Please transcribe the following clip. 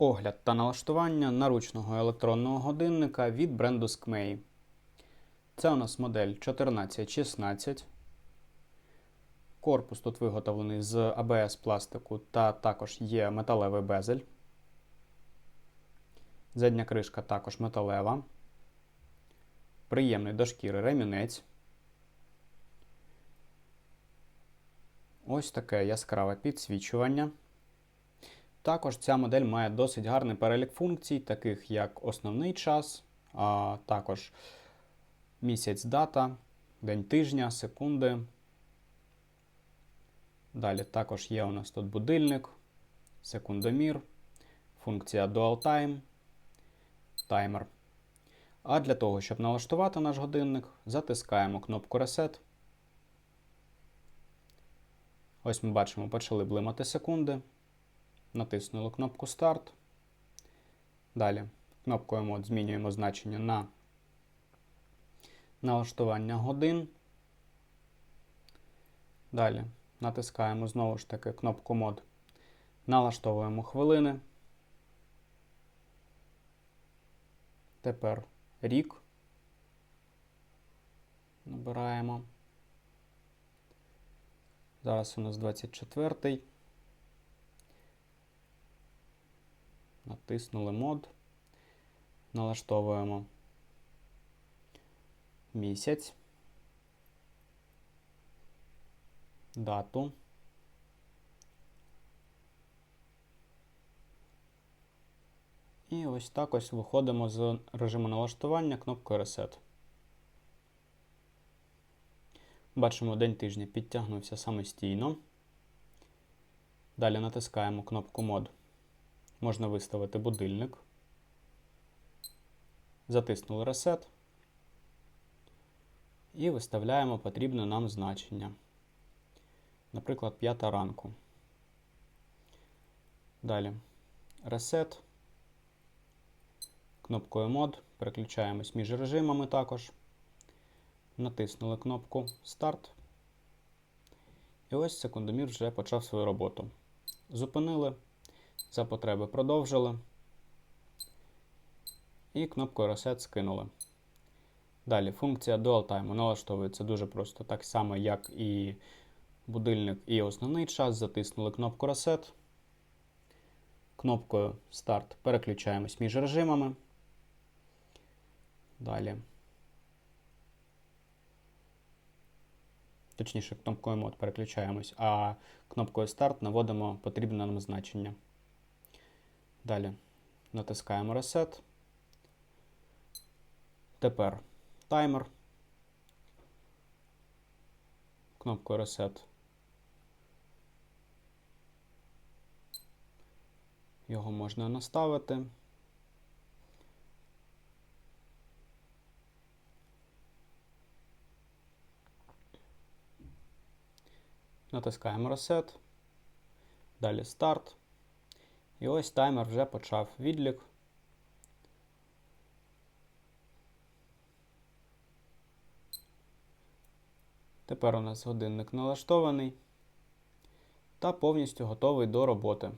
Огляд та налаштування наручного електронного годинника від бренду Skmei. Це у нас модель 1416. Корпус тут виготовлений з ABS пластику та також є металевий безель. Задня кришка також металева. Приємний до шкіри ремінець. Ось таке яскраве підсвічування. Також ця модель має досить гарний перелік функцій, таких як основний час, а також місяць дата, день тижня, секунди. Далі також є у нас тут будильник, секундомір, функція Dual Time, таймер. А для того, щоб налаштувати наш годинник, затискаємо кнопку Reset. Ось ми бачимо, почали блимати секунди. Натиснули кнопку Старт. Далі кнопкою мод змінюємо значення на налаштування годин. Далі натискаємо знову ж таки кнопку мод. Налаштовуємо хвилини. Тепер рік. Набираємо. Зараз у нас 24-й. Натиснули мод. Налаштовуємо місяць, дату. І ось так ось виходимо з режиму налаштування кнопкою Reset. Бачимо, день тижня підтягнувся самостійно. Далі натискаємо кнопку мод. Можна виставити будильник. Затиснули Reset. І виставляємо потрібне нам значення. Наприклад, 5 ранку. Далі Reset. Кнопкою мод. Переключаємось між режимами також. Натиснули кнопку Старт. І ось секундомір вже почав свою роботу. Зупинили. За потреби продовжили. І кнопкою Reset скинули. Далі функція Dual Time налаштовується дуже просто, так само, як і будильник і основний час. Затиснули кнопку Reset. Кнопкою Старт переключаємось між режимами. Далі. Точніше, кнопкою мод переключаємось, а кнопкою Старт наводимо потрібне нам значення. Далі натискаємо Reset. Тепер таймер. Кнопкою Reset. Його можна наставити. Натискаємо Reset. Далі старт. І ось таймер вже почав відлік. Тепер у нас годинник налаштований та повністю готовий до роботи.